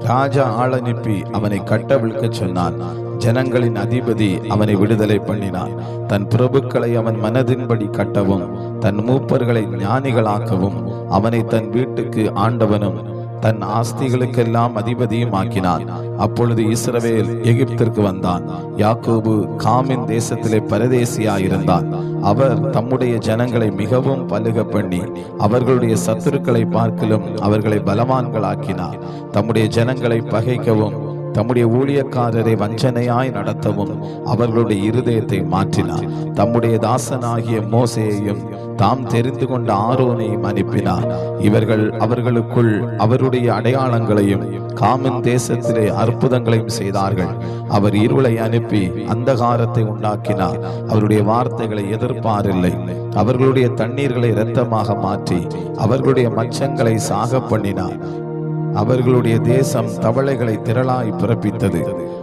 ராஜா ஆள் அனுப்பி அவனை கட்டவிழ்க்கச் சொன்னான். ஜனங்களின் அதிபதி அவனை விடுதலை பண்ணினான். தன் பிரபுக்களை அவன் மனதின்படி கட்டவும் தன் மூப்பர்களை ஞானிகளாக்கவும் அவனை தன் வீட்டுக்கு ஆண்டவனும் தன் ஆஸ்திகளுக்கெல்லாம் அதிபதியும் ஆக்கினான். அப்பொழுது இஸ்ரவேல் எகிப்திற்கு வந்தான். யாக்கோபு காமின் தேசத்திலே பரதேசியாயிருந்தான். அவர் தம்முடைய ஜனங்களை மிகவும் பலுக பண்ணி அவர்களுடைய சத்துருக்களை பார்க்கலும் அவர்களை பலவான்களாக்கினார். தம்முடைய ஜனங்களை பகைக்கவும் தம்முடைய ஊழியக்காரரை வஞ்சனையாய் நடத்தவும் அவர்களுடைய இருதயத்தை மாற்றினார். தம்முடைய தாசனாகிய மோசையையும் தாம் தெரிந்து கொண்ட ஆரோனையும் அனுப்பினார். இவர்கள் அவர்களுக்குள் அவருடைய அடையாளங்களையும் காமன் தேசத்திலே அற்புதங்களையும் செய்தார்கள். அவர் இருளை அனுப்பி அந்தகாரத்தை உண்டாக்கினார். அவருடைய வார்த்தைகளை எதிர்ப்பாரில்லை. அவர்களுடைய தண்ணீர்களை இரத்தமாக மாற்றி அவர்களுடைய மச்சங்களை சாக பண்ணினார். அவர்களுடைய தேசம் தவளைகளை திரளாய் பிறப்பித்தது.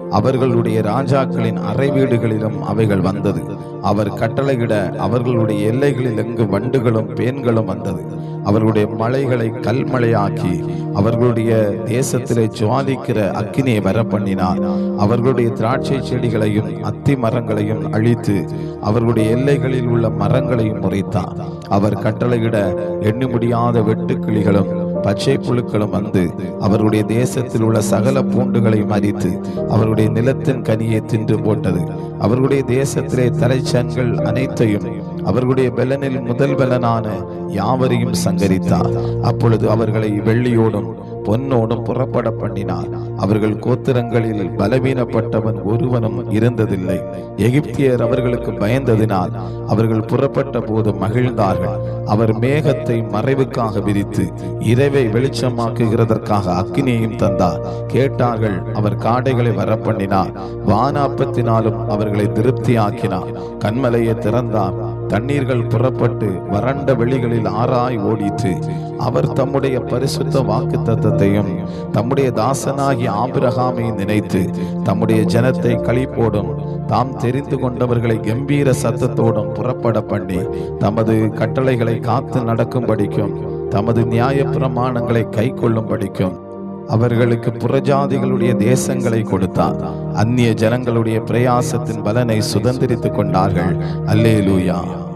அவர்களுடைய ராஜாக்களின் அறை வீடுகளிலும் அவைகள் வந்தது. அவர் கட்டளையிட அவர்களுடைய எல்லைகளில் எங்கு வண்டுகளும் பேன்களும் வந்தது. அவர்களுடைய மலைகளை கல்மழையாக்கி அவர்களுடைய தேசத்திலே ஜுவாலிக்கிற அக்கினியை வர பண்ணினார் அவர்களுடைய திராட்சை செடிகளையும் அத்தி மரங்களையும் அழித்து அவர்களுடைய எல்லைகளில் உள்ள மரங்களையும் முறைத்தார். அவர் கட்டளையிட எண்ணி முடியாத வெட்டுக்கிளிகளும் பச்சை புழுக்களும் வந்து அவருடைய தேசத்தில் உள்ள சகல பூண்டுகளை மறித்து அவருடைய நிலத்தின் கனியை தின்று போட்டது. அவருடைய தேசத்திலே தலைச்சன்கள் அனைத்தையும் அவர்களுடைய பெலனில் முதல் பலனான யாவரையும் சங்கரித்தார். அப்பொழுது அவர்களை வெள்ளியோடும் பொன்னோடும் புறப்பட பண்ணினார். அவர்கள் கோத்திரங்களில் பலவீனப்பட்டவன் ஒருவனும் இருந்ததில்லை. எகிப்தியர் அவர்களுக்கு பயந்ததினால் அவர்கள் புறப்பட்ட போது மகிழ்ந்தார்கள். அவர் மேகத்தை மறைவுக்காக விரித்து இரவை வெளிச்சமாக்குகிறதற்காக அக்னியையும் தந்தார். கேட்டார்கள் அவர் காடைகளை வரப்பண்ணினார். வானாப்பத்தினாலும் அவர்களை திருப்தியாக்கினார். கண்மலையை திறந்தார். தண்ணீர்கள் புறப்பட்டு வறண்ட வெளிகளில் ஆராய் ஓடிற்று. அவர் தம்முடைய பரிசுத்த வாக்கு தத்தத்தையும் தம்முடைய தாசனாகி ஆபிரகாமை நினைத்து தம்முடைய ஜனத்தை களிப்போடும் தாம் தெரிந்து கொண்டவர்களை கம்பீர சத்தத்தோடும் புறப்பட பண்ணி தமது கட்டளைகளை காத்து நடக்கும்படிக்கும் தமது நியாய பிரமாணங்களை கை கொள்ளும்படிக்கும் அவர்களுக்கு புறஜாதிகளுடைய தேசங்களை கொடுத்தார் அந்நிய ஜனங்களுடைய பிரயாசத்தின் பலனை சுதந்திரித்துக் கொண்டார்கள். அல்லேலூயா.